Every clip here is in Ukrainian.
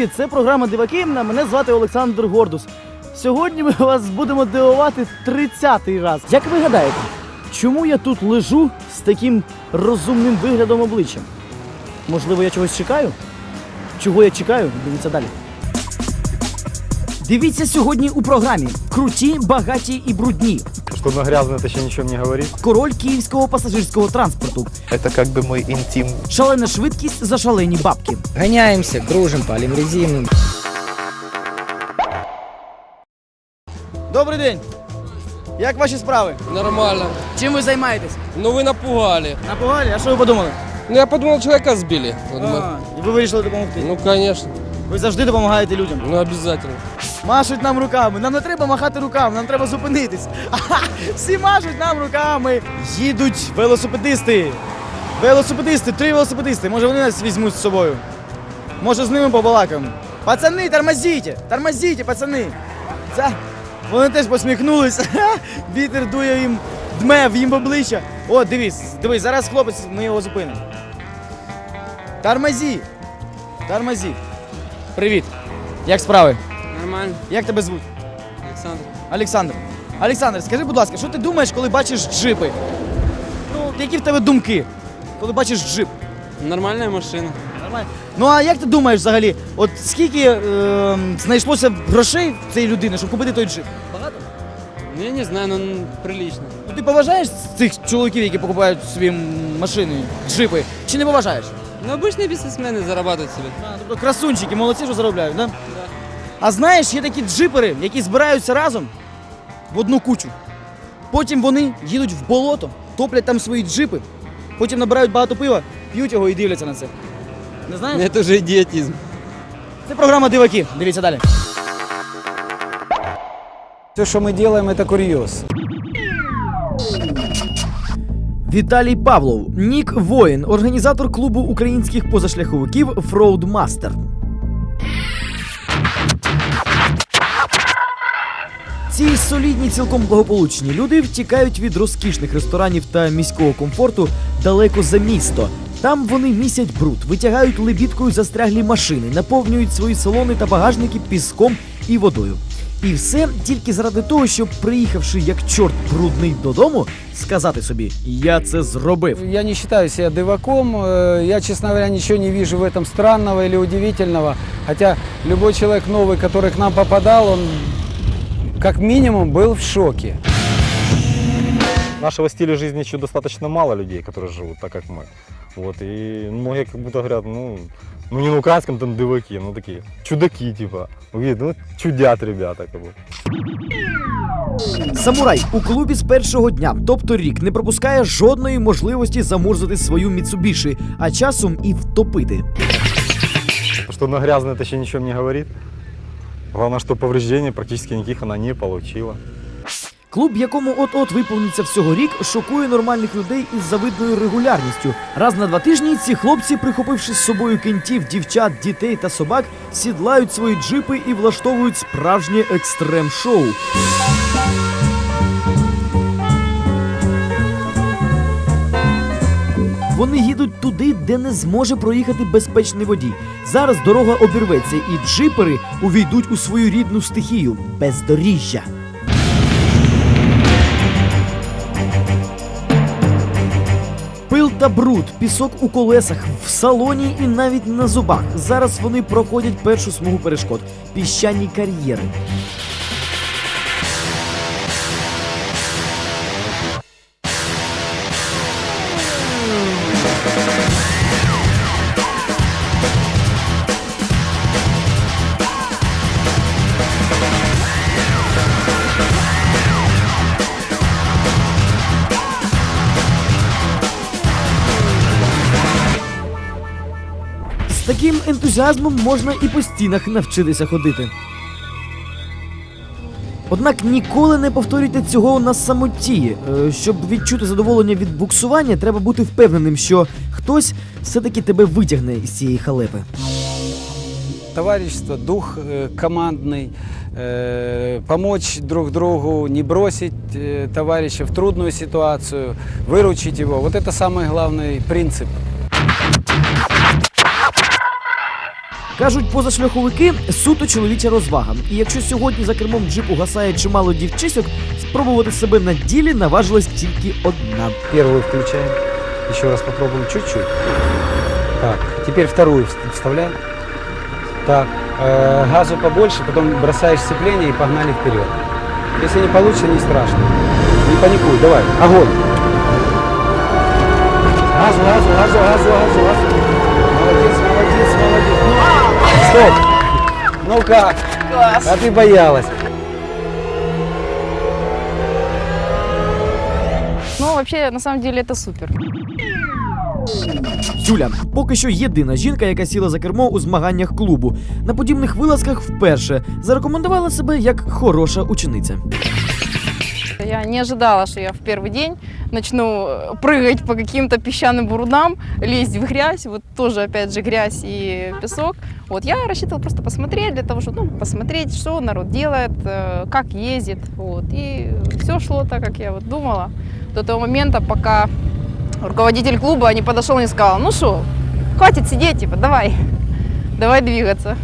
Привіт! Це програма Диваки. Мене звати Олександр Гордус. Сьогодні ми вас будемо дивувати 30-й раз. Як ви гадаєте, чому я тут лежу з таким розумним виглядом обличчя? Можливо, я чогось чекаю? Чого я чекаю? Дивіться далі. Дивіться сьогодні у програмі Круті, багаті і брудні. Что на грязно, это еще ничего не говорит. Король київського пасажирського транспорту. Это как бы мой интим. Шалена швидкість за шалені бабки. Гоняемся, дружим, палим резину. Добрий день! Як ваші справи? Нормально. Чим ви займаєтесь? Ну вы напугали. Напугали? А що ви подумали? Ну я подумал, человека сбили. Я думаю, А, і ви вирішили допомогти. Ну конечно. Ви завжди допомагаєте людям. Ну обязательно. Машуть нам руками. Нам не треба махати руками, нам треба зупинитись. Ага, всі машуть нам руками. Їдуть велосипедисти. Велосипедисти, три велосипедисти. Може вони нас візьмуть з собою. Може з ними побалакаємо. Пацани, тормозіть! Тормозіть, пацани! Це... Вони теж посміхнулись. Вітер дує їм, дме в їм обличчя. О, дивись, дивись, зараз хлопець, ми його зупинимо. Тормозі! Тормозі. Привіт. Як справи? Нормально. Як тебе звуть? Александр. Олександр. Олександр, скажи, будь ласка, що ти думаєш, коли бачиш джипи? Ну, які в тебе думки, коли бачиш джип? Нормальная машина. Нормально. Ну а як ти думаєш взагалі, от скільки е, знайшлося грошей в цієї людини, щоб купити той джип? Багато? Ну я не знаю, но он прилично. Ну ти поважаєш цих чоловіків, які покупають собі машини, джипи, чи не поважаєш? Ну обычные бизнесмены зарабатывают себе. А, тобто красунчики, молодці, що заробляють, да? А знаєш, є такі джипери, які збираються разом в одну кучу. Потім вони їдуть в болото, топлять там свої джипи, потім набирають багато пива, п'ють його і дивляться на це. Не знаєш? Это уже идиотизм. Це програма Диваки. Дивіться далі. Все, что мы делаем, это курьез. Віталій Павлов, Нік Воїн, організатор клубу українських позашляховиків Фроудмастер. Ці солідні, цілком благополучні люди втікають від розкішних ресторанів та міського комфорту далеко за місто. Там вони місять бруд, витягають лебідкою застряглі машини, наповнюють свої салони та багажники піском і водою. І все тільки заради того, щоб приїхавши як чорт брудний додому, сказати собі: я це зробив. Я не считаю себя дываком. э, Я, честно говоря, ничего не вижу в этом странного или удивительного. Хотя любой человек новый, который к нам попадал, он как минимум был в шоке. Нашего стиля жизни еще достаточно мало людей, которые живут так, как мы. Вот, и многие как будто говорят, ну, ну не на украинском там дываки, ну такие чудаки типа. Видите, ну чудят ребята как бы. Самурай у клубі з першого дня, тобто рік, не пропускає жодної можливості замурзати свою Міцубіші, а часом і втопити. Что на грязно, это еще ничего не говорит. Главное, что повреждений практически никаких она не получила. Клуб, якому от-от виповниться всього рік, шокує нормальних людей із завидною регулярністю. Раз на два тижні ці хлопці, прихопивши з собою кентів, дівчат, дітей та собак, сідлають свої джипи і влаштовують справжнє екстрем-шоу. Вони їдуть туди, де не зможе проїхати безпечний водій. Зараз дорога обірветься, і джипери увійдуть у свою рідну стихію бездоріжжя. Та бруд, пісок у колесах, в салоні і навіть на зубах. Зараз вони проходять першу смугу перешкод піщані кар'єри. З таким ентузіазмом можна і по стінах навчитися ходити. Однак ніколи не повторюйте цього на самоті. Е, Щоб відчути задоволення від буксування, треба бути впевненим, що хтось все-таки тебе витягне із цієї халепи. Товарищество, дух э, командный, э, помочь друг другу, не бросить э, товарища в трудную ситуацию, выручить его. Вот это самый главный принцип. Кажуть, позашляховики суто чоловіча розвага. І якщо сьогодні за кермом джипу гасає чимало дівчисок, спробувати себе на ділі наважилась тільки одна. Первую включаем. Еще раз попробуем чуть-чуть. Так, теперь вторую вс-. Так, э, газу побольше, потом бросаешь сцепление и погнали вперед. Если не получится, не страшно. Не паникуй, давай, огонь. Газу, газу, газу, газу, газу, газу. Стоп! Ну как? А ты боялась. Ну, вообще, на самом деле, это супер. Юля, поки що єдина жінка, яка сіла за кермо у змаганнях клубу. На подібних вилазках вперше зарекомендувала себе як хороша учениця. Я не ожидала, что я в первый день начну э, прыгать по каким-то песчаным бурунам, лезть в грязь, вот тоже, опять же, грязь и песок. Вот я рассчитывала просто посмотреть для того, чтобы ну, посмотреть, что народ делает, э, как ездит. Вот. И все шло так, как я вот думала. До того момента, пока руководитель клуба не подошел и не сказал, ну что, хватит сидеть, типа, давай, давай двигаться.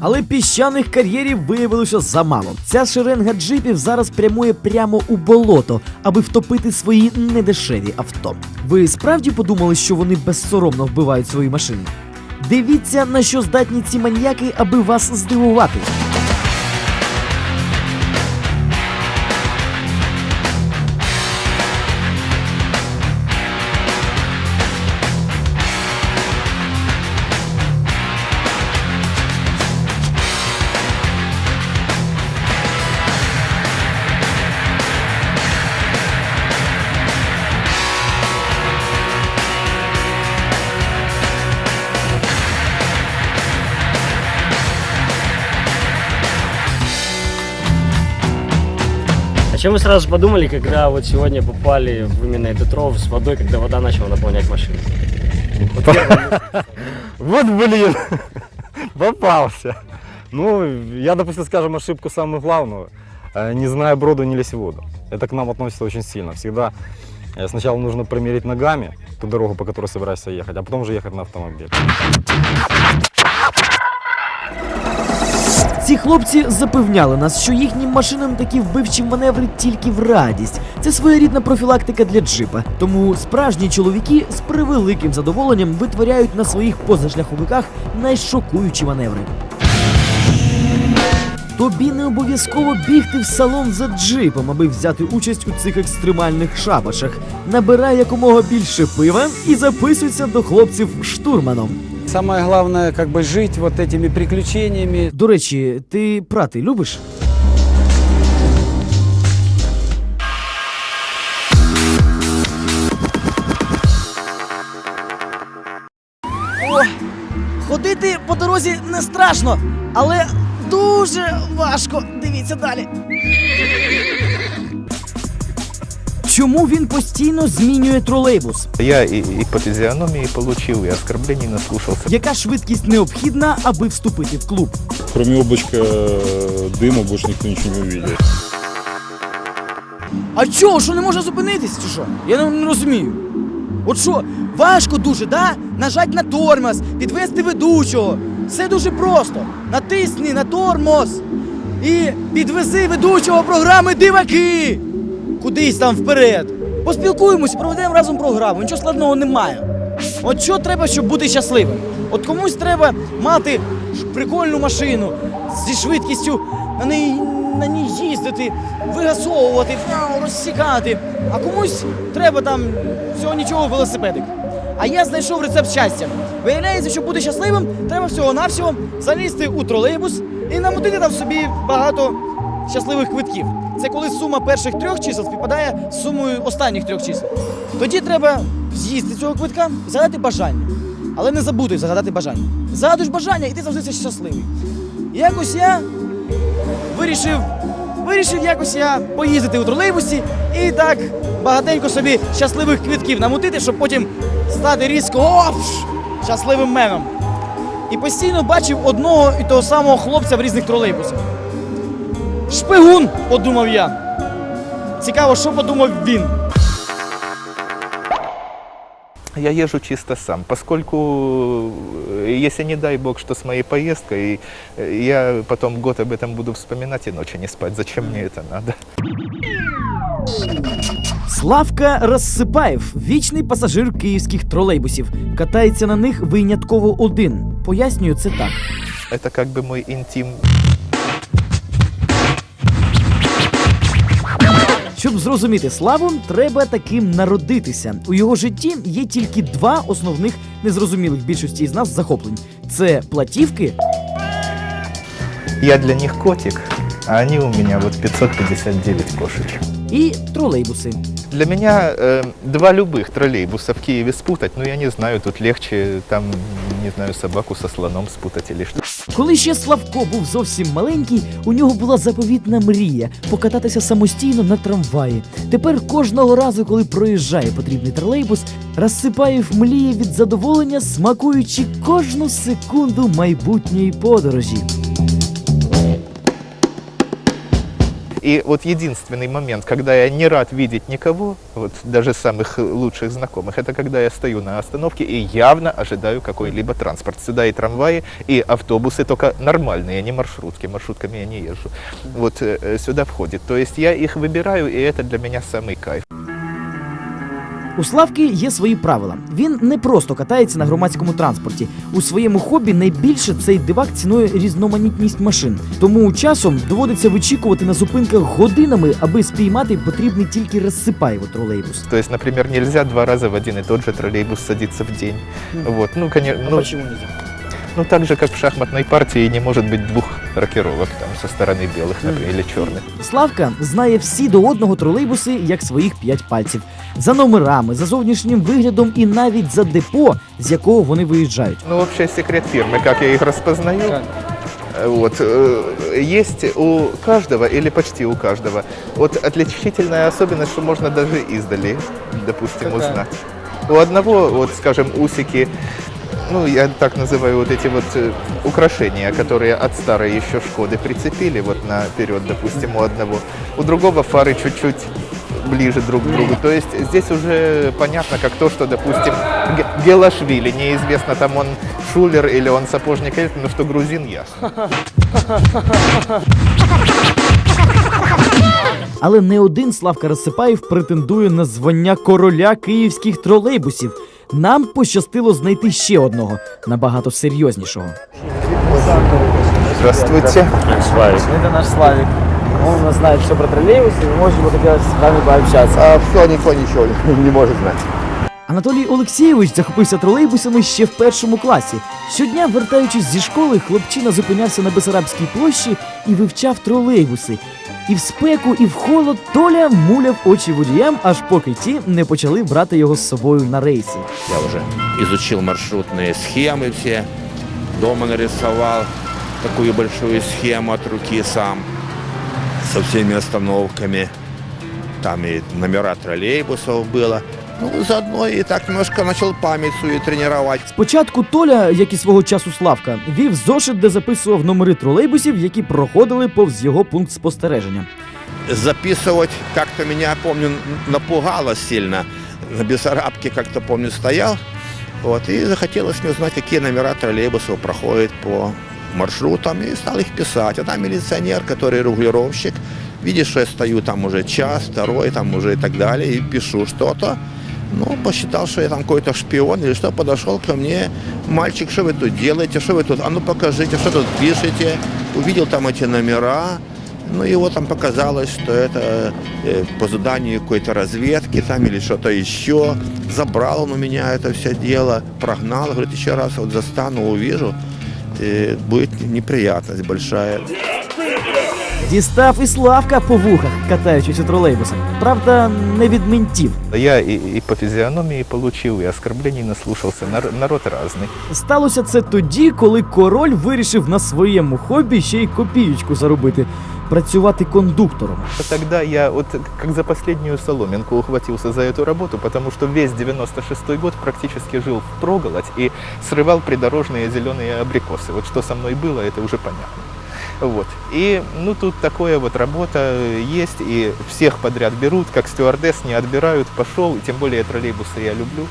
Але піщаних кар'єрів виявилося замало. Ця шеренга джипів зараз прямує прямо у болото, аби втопити свої недешеві авто. Ви справді подумали, що вони безсоромно вбивають свої машини? Дивіться, на що здатні ці маньяки, аби вас здивувати. Чем вы сразу же подумали, когда вот сегодня попали в именно этот ров с водой, когда вода начала наполнять машину? Вот блин, попался. Ну, я допустил, скажем, ошибку самую главную. Э, Не зная броду, не лезь в воду. Это к нам относится очень сильно. Всегда э, сначала нужно промерить ногами ту дорогу, по которой собираешься ехать, а потом уже ехать на автомобиле. Ці хлопці запевняли нас, що їхнім машинам такі вбивчі маневри тільки в радість. Це своєрідна профілактика для джипа. Тому справжні чоловіки з превеликим задоволенням витворяють на своїх позашляховиках найшокуючі маневри. Тобі не обов'язково бігти в салон за джипом, аби взяти участь у цих екстремальних шабашах. Набирай якомога більше пива і записуйся до хлопців штурманом. Самое главное, как бы жить вот этими приключениями, До речі, ти прати любиш? О, ходити по дорозі не страшно, але дуже важко. Дивіться далі. Чому він постійно змінює тролейбус? Я и, и по физиономии получил, и оскорблений наслушался. Яка швидкість необхідна, аби вступити в клуб? Кроме облачка дыма больше никто ничего не увидит. А чого, що не може зупинитись, чи що? Я не, не розумію. От що, важко дуже, да? Нажать на тормоз, підвести ведучого. Все дуже просто. Натисни на тормоз і підвези ведучого програми Диваки. Кудись там вперед. Поспілкуємося, проведемо разом програму. Нічого складного немає. От що треба, щоб бути щасливим? От комусь треба мати прикольну машину зі швидкістю на ній, на ній їздити, вигасовувати, розсікати. А комусь треба там всього нічого велосипедик. А я знайшов рецепт щастя. Виявляється, щоб бути щасливим, треба всього-навсього залізти у тролейбус і намотити там собі багато щасливих квитків. Це коли сума перших трьох чисел співпадає з сумою останніх трьох чисел. Тоді треба з'їсти цього квитка, загадати бажання. Але не забудь загадати бажання. Загадуєш бажання, і ти завжди щасливий. І якось я вирішив, вирішив якось я поїздити у тролейбусі і так багатенько собі щасливих квитків намутити, щоб потім стати різко опш, щасливим меном. І постійно бачив одного і того самого хлопця в різних тролейбусах. Шпигун, подумав я. Цікаво, що подумав він. я езжу чисто сам, поскольку, э, если не дай бог, что с моей поездкой, э, я потом год об этом буду вспоминать и ночи не спать. Зачем мне это надо? Славка Розсипаєв, вічний пасажир київських тролейбусів. Катається на них винятково один. Пояснюю це так. Это как бы мой интим. Щоб зрозуміти славу, треба таким народитися. У його житті є тільки два основних незрозумілих більшості з нас захоплень: це платівки Я для них котик, а вони у мене от 559 кошечок. і тролейбуси. Для меня э, два любых троллейбуса в Киеве спутать, ну я не знаю, тут легче там, не знаю, собаку со слоном спутать или что. Коли ще Славко був зовсім маленький, у нього була заповітна мрія покататися самостійно на трамваї. Тепер кожного разу, коли проїжджає потрібний тролейбус, Розсипаєв мліє від задоволення, смакуючи кожну секунду майбутньої подорожі. И вот единственный момент, когда я не рад видеть никого, вот даже самых лучших знакомых, это когда я стою на остановке и явно ожидаю какой-либо транспорт. Сюда и трамваи, и автобусы, только нормальные, не маршрутки. Маршрутками я не езжу. Вот э, э, сюда входит. То есть я их выбираю, и это для меня самый кайф. У Славки є свої правила. Він не просто катається на громадському транспорті. У своєму хобі найбільше цей дивак цінує різноманітність машин. Тому часом доводиться вичікувати на зупинках годинами, аби спіймати потрібний тільки розсипаєво тролейбус. То есть, например, нельзя два раза в один и тот же троллейбус садиться в день. Вот, ну, конечно, ну, ну, так же, как в шахматной партии не может быть двух рокировок там со стороны белых, например, или черных. Славка знає всі до одного тролейбуси як своїх п'ять пальців за номерами, за зовнішнім виглядом і навіть за депо, з якого вони виїжджають. Ну, вообще секрет фирмы, как я их распознаю. Как? Э, Вот, э, есть у каждого или почти у каждого вот отличительная особенность, что можно даже издали, допустим, Какая? узнать. У одного, вот, скажем, усики, ну, я так называю вот эти вот э, украшения, которые от старой еще Шкоды прицепили вот наперед, допустим, у одного. У другого фары чуть-чуть ближе друг к другу. То есть здесь уже понятно, как то, что, допустим, Ге- Гелашвили, неизвестно, там он шулер или он сапожник, но что грузин ясно. Але не один Славка Розсипаєв претендує на звання короля київських тролейбусів. Нам пощастило знайти ще одного, набагато серйознішого. Здравствуйте. Славик. Это наш Славик. Он у нас знает все про троллейбусы, и мы очень бы хотелось с вами пообщаться. А все, никто ничего не может знать. Анатолій Олексійович захопився тролейбусами ще в першому класі. Щодня, вертаючись зі школи, хлопчина зупинявся на Бесарабській площі і вивчав тролейбуси. І в спеку, і в холод Толя муляв очі водіям, аж поки ті не почали брати його з собою на рейси. Я уже изучил маршрутные схемы все, дома нарисовал такую большую схему от руки сам, со всеми остановками. Там и номера троллейбусов было. Ну, заодно и так немножко начал память свою тренировать. Спочатку Толя, як і свого часу Славка, вів зошит, де записував номери тролейбусів, які проходили повз його пункт спостереження. записывать как-то меня, помню, напугало сильно. На Бессарабке как-то, помню, стоял. Вот, и захотелось мне узнать, какие номера троллейбусов проходят по маршрутам, и стал их писать. А там милиционер, который регулировщик, видит, что я стою там уже час, второй, там уже и так далее, и пишу что-то. Ну, посчитал, что я там какой-то шпион или что, подошел ко мне, мальчик, что вы тут делаете, что вы тут, а ну покажите, что тут пишете. Увидел там эти номера, ну, его там показалось, что это э, по заданию какой-то разведки там или что-то еще. Забрал он у меня это все дело, прогнал, говорит, еще раз вот застану, увижу, э, будет неприятность большая. Дістав і Славка по вухах, катаючись у тролейбусах. Правда, не від ментів. Я и, и по физиономии получил, и оскорблений наслушался. Нар- народ разный. Сталося це тоді, коли король вирішив на своєму хобі ще й копієчку заробити працювати кондуктором. Тогда я вот как за последнюю соломинку ухватился за эту работу, потому что весь 96-й год практически жил в проголодь и срывал придорожные зеленые абрикосы. Вот что со мной было, это уже понятно. Вот. И, ну, тут такое вот работа есть, и всех подряд берут, как стюардесс не отбирают, пошел, и тем более троллейбусы я люблю.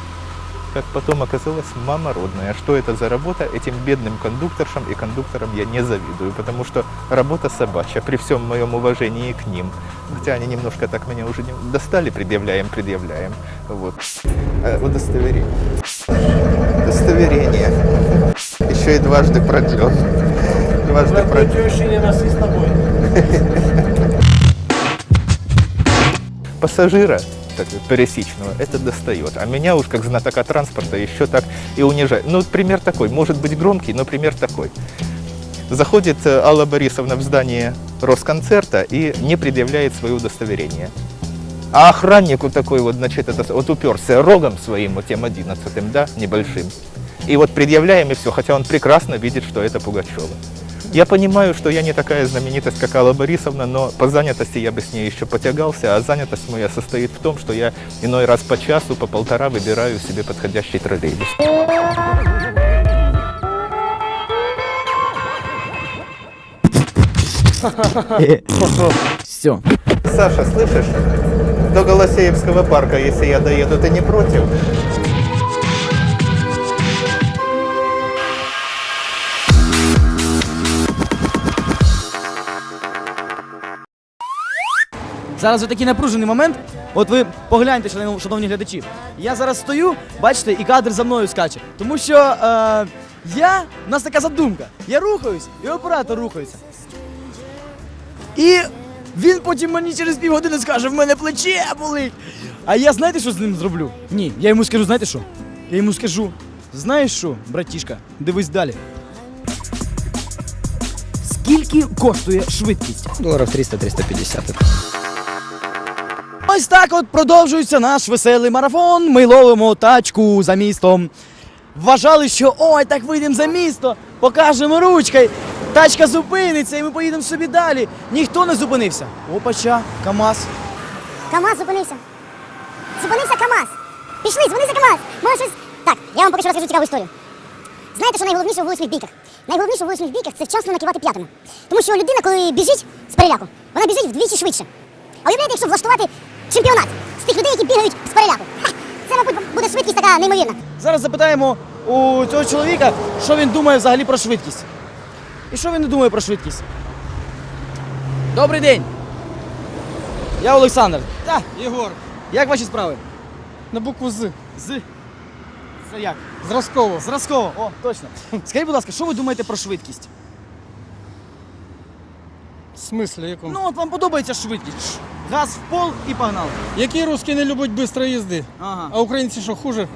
как потом оказалось, мамородная. Что это за работа? Этим бедным кондукторшам и кондукторам я не завидую, потому что работа собачья, при всем моем уважении к ним. Хотя они немножко так меня уже не достали, предъявляем, предъявляем. Вот. Э, удостоверение. Удостоверение. Еще и дважды продлен. Дважды продлен. пассажира так, пересечного это достает. А меня уж как знатока транспорта еще так и унижает. Ну, пример такой, может быть громкий, но пример такой. Заходит э, Алла Борисовна в здание Росконцерта и не предъявляет свое удостоверение. А охранник вот такой вот, значит, это, вот уперся рогом своим, вот тем одиннадцатым, да, небольшим. И вот предъявляем и все, хотя он прекрасно видит, что это Пугачева. Я понимаю, что я не такая знаменитость, как Алла Борисовна, но по занятости я бы с ней еще потягался, а занятость моя состоит в том, что я иной раз по часу, по полтора выбираю себе подходящий троллейбус. Все. Саша, слышишь? До Голосеевского парка, если я доеду, ты не против? Зараз такий напружений момент. От ви погляньте, шановні- глядачі. Я зараз стою, бачите, і кадр за мною скаче. Тому що е, я, у нас така задумка. Я рухаюсь, і оператор рухається. І він потім мені через півгодини скаже, в мене плече болить. А я знаєте, що з ним зроблю? Ні, я йому скажу, знаєте що? Я йому скажу, знаєш що, братішка, дивись далі. Скільки коштує швидкість? Долларов 300-350. Ось так от продовжується наш веселий марафон. Ми ловимо тачку за містом. Вважали, що ой, так вийдемо за місто, покажемо ручкою. Тачка зупиниться і ми поїдемо собі далі. Ніхто не зупинився. Опача, КАМАЗ. КАМАЗ зупинився. Зупинився КАМАЗ. Пішли, зупинився КАМАЗ. Може щось. Так, я вам поки що розкажу цікаву історію. Знаєте, що найголовніше у вуличних бійках? Найголовніше у вуличних бійках це вчасно накивати п'ятами. Тому що людина, коли біжить з переляку, вона біжить вдвічі швидше. А уявляєте, якщо влаштувати чемпіонат з тих людей, які бігають з переляку. Ха! Це, мабуть, буде швидкість така неймовірна. Зараз запитаємо у цього чоловіка, що він думає взагалі про швидкість. І що він не думає про швидкість. Добрий день. Я Олександр. Так, Єгор, як ваші справи? на букву З. З. Це як? Зразково. Зразково, о, точно. Скажіть, будь ласка, що ви думаєте про швидкість? В смислі якому? Ну, от вам подобається швидкість. Газ в пол і погнали. Які русські не люблять швидко їзди? Ага. А українці що хуже?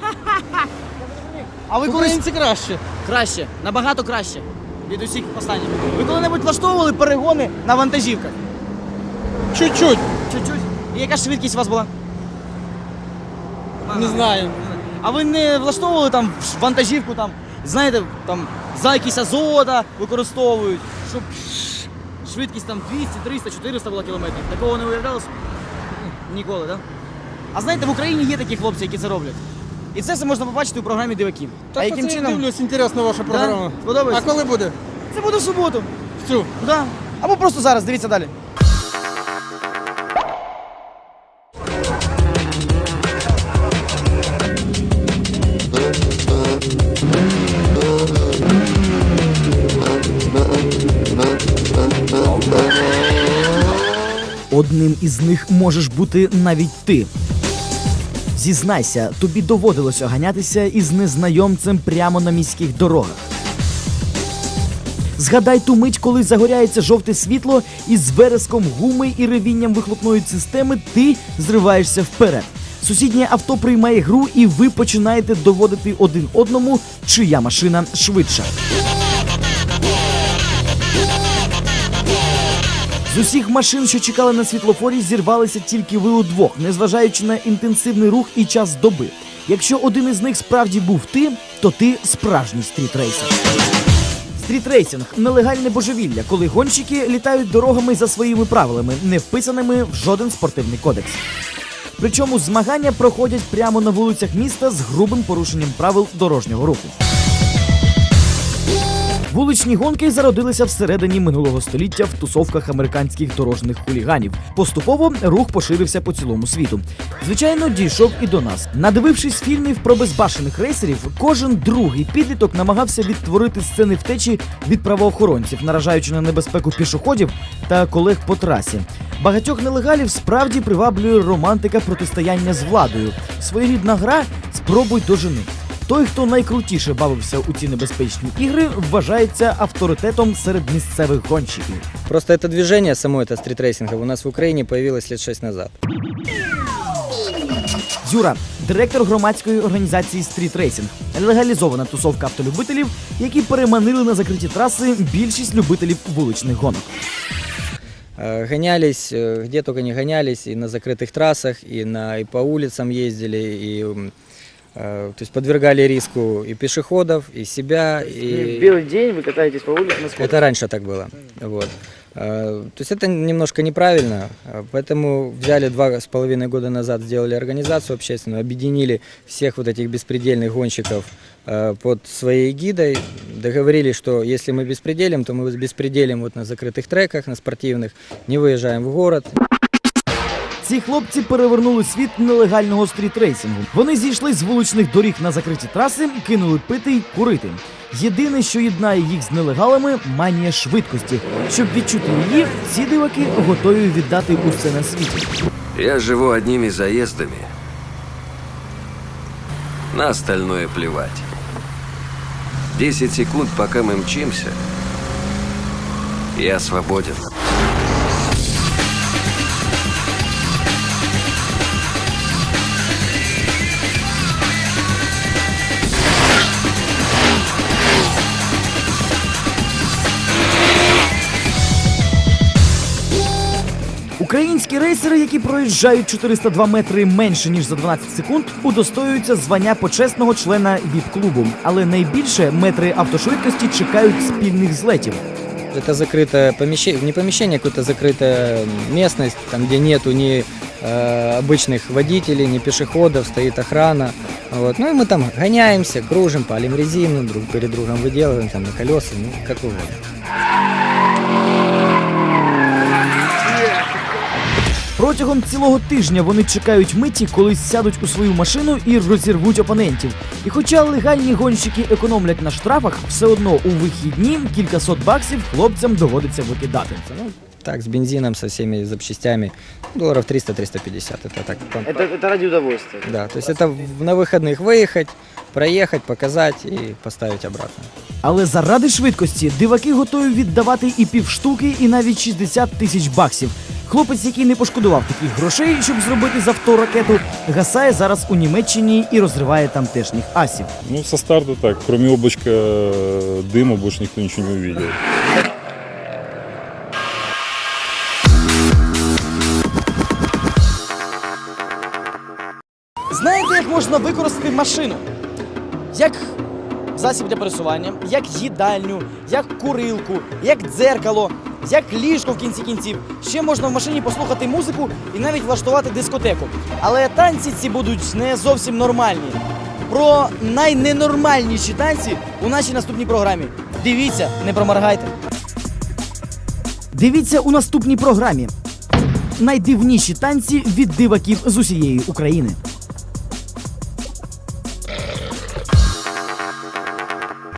А ви колись Українці краще. краще, набагато краще від усіх останніх. Ви коли-небудь влаштовували перегони на вантажівках? Чуть-чуть. Чуть-чуть. І яка швидкість у вас була? Не знаю. А ви не влаштовували там вантажівку, там, знаєте, там за якісь азота використовують, щоб швидкість там 200, 300, 400 була кілометрів. Такого не уявлялося? Ніколи, так? Да? А знаєте, в Україні є такі хлопці, які це роблять. І це все можна побачити у програмі Диваків. Так а яким це чином? дивлюсь, інтересна ваша програма. А коли буде? Це буде в суботу. Всю. Да. Або просто зараз, дивіться далі. Одним із них можеш бути навіть ти. Зізнайся, тобі доводилося ганятися із незнайомцем прямо на міських дорогах. Згадай ту мить, коли загоряється жовте світло, і з вереском гуми і ревінням вихлопної системи ти зриваєшся вперед. Сусіднє авто приймає гру, і ви починаєте доводити один одному, чия машина швидша. З усіх машин, що чекали на світлофорі, зірвалися тільки ви удвох, незважаючи на інтенсивний рух і час доби. Якщо один із них справді був ти, то ти справжній стрітрейсер. Стрітрейсинг нелегальне божевілля, коли гонщики літають дорогами за своїми правилами, не вписаними в жоден спортивний кодекс. Причому змагання проходять прямо на вулицях міста з грубим порушенням правил дорожнього руху. Вуличні гонки зародилися всередині минулого століття в тусовках американських дорожніх хуліганів. Поступово рух поширився по цілому світу. Звичайно, дійшов і до нас. Надивившись фільмів про безбашених рейсерів, кожен другий підліток намагався відтворити сцени втечі від правоохоронців, наражаючи на небезпеку пішоходів та колег по трасі. Багатьох нелегалів справді приваблює романтика протистояння з владою. Своєрідна гра спробуй дожени. Той, хто найкрутіше бавився у ці небезпечні ігри, вважається авторитетом серед місцевих гонщиків. Просто это движение, само это стритрейсинга, у нас в Украине появилось лет 6 назад. Юра, директор громадської організації Street Racing, легалізована тусовка автолюбителів, які переманили на закриті траси більшість любителів вуличних гонок. Э, Гонялись, э, где только не гонялись, и на закрытых трассах, и, на, и по улицам ездили, и м, э, то есть подвергали риску и пешеходов, и себя, и... белый день вы катаетесь по улицам на Это раньше так было. Вот. Э, То есть это немножко неправильно, э, поэтому взяли два с половиной года назад, сделали организацию общественную, объединили всех вот этих беспредельных гонщиков э, под своей гидой, договорились, что если мы беспределим, то мы беспределим вот на закрытых треках, на спортивных, не выезжаем в город. Ці хлопці перевернули світ нелегального стрітрейсингу. Вони зійшли з вуличних доріг на закриті траси, кинули пити й курити. Єдине, що єднає їх з нелегалами, манія швидкості. Щоб відчути її, ці диваки готові віддати усе на світі. Я живу одними заездами. На остальное плевать. 10 секунд, пока мы мчимся, я свободен. Українські рейсери, які проїжджають 402 метри менше ніж за 12 секунд, удостоюються звання почесного члена ВІП-клубу. Але найбільше метри автошвидкості чекають спільних злетів. Это закрытое помещение, не помещение, а какая-то закрытая местность, там, где нету ни э, обычных водителей, ни пешеходов, стоит охрана. Вот. Ну и мы там гоняемся, кружим, палим резину, друг перед другом выделываем там на колеса, ну, как угодно. Протягом цілого тижня вони чекають миті, коли сядуть у свою машину і розірвуть опонентів. І хоча легальні гонщики економлять на штрафах, все одно у вихідні кількасот баксів хлопцям доводиться викидати. Ну, так, с бензином, со всеми запчастями, долларов 300-350. Это так. по- Это, это ради удовольствия. Да, то есть это в- на выходных выехать, проехать, показать и поставить обратно. Але заради швидкості диваки готові віддавати і півштуки, і навіть 60 тисяч баксів. Хлопець, який не пошкодував таких грошей, щоб зробити з авто ракету, гасає зараз у Німеччині і розриває тамтешніх асів. Ну, со старта так, кроме облачка э, дыма, больше никто ничего не увидел. Знаєте, як можна використати машину? Як засіб для пересування, як їдальню, як курилку, як дзеркало, як ліжко в кінці кінців. Ще можна в машині послухати музику і навіть влаштувати дискотеку. Але танці ці будуть не зовсім нормальні. Про найненормальніші танці у нашій наступній програмі. Дивіться, не проморгайте. Дивіться у наступній програмі. Найдивніші танці від диваків з усієї України.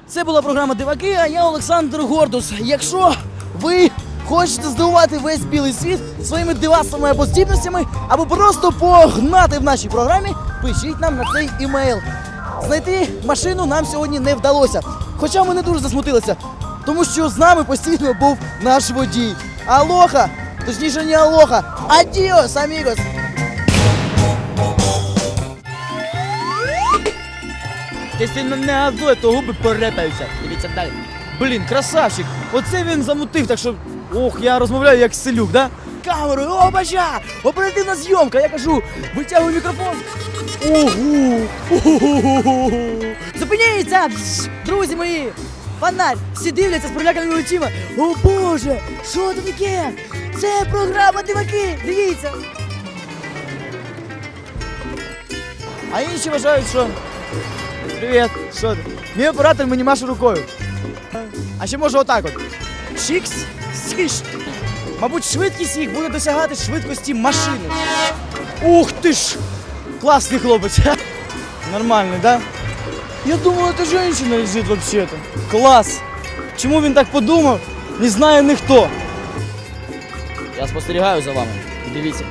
Це була програма Диваки, а я Олександр Гордус. Якщо ви хочете здивувати весь білий світ своїми дивасами або здібностями, або просто погнати в нашій програмі, пишіть нам на цей імейл. Знайти машину нам сьогодні не вдалося. Хоча ми не дуже засмутилися, тому що з нами постійно був наш водій. Алоха! Точніше, не алоха. Адіос, амігос! Якщо не газує, то губи порепаються. Дивіться далі. Блін, красавчик! Оце він замутив, так що. Ох, я розмовляю як селюк, да? Камерою, о, бача! Оперативна зйомка, я кажу, витягую мікрофон. Ого! Ого! Зупиніться! Друзі мої! Фонарь! Всі дивляться з приляканими очима. О Боже! Що там таке? Це програма диваки! Дивіться! А інші вважають, що Привіт, що ти? Мій оператор мені маше рукою. А ще може отак от. Чікс, сіш. Мабуть, швидкість їх буде досягати швидкості машини. Ух ти ж! Класний хлопець. Нормальний, да? Я думал, это женщина лежит вообще-то. Клас! Чому він так подумав? Не знає ніхто. Я спостерігаю за вами. Дивіться.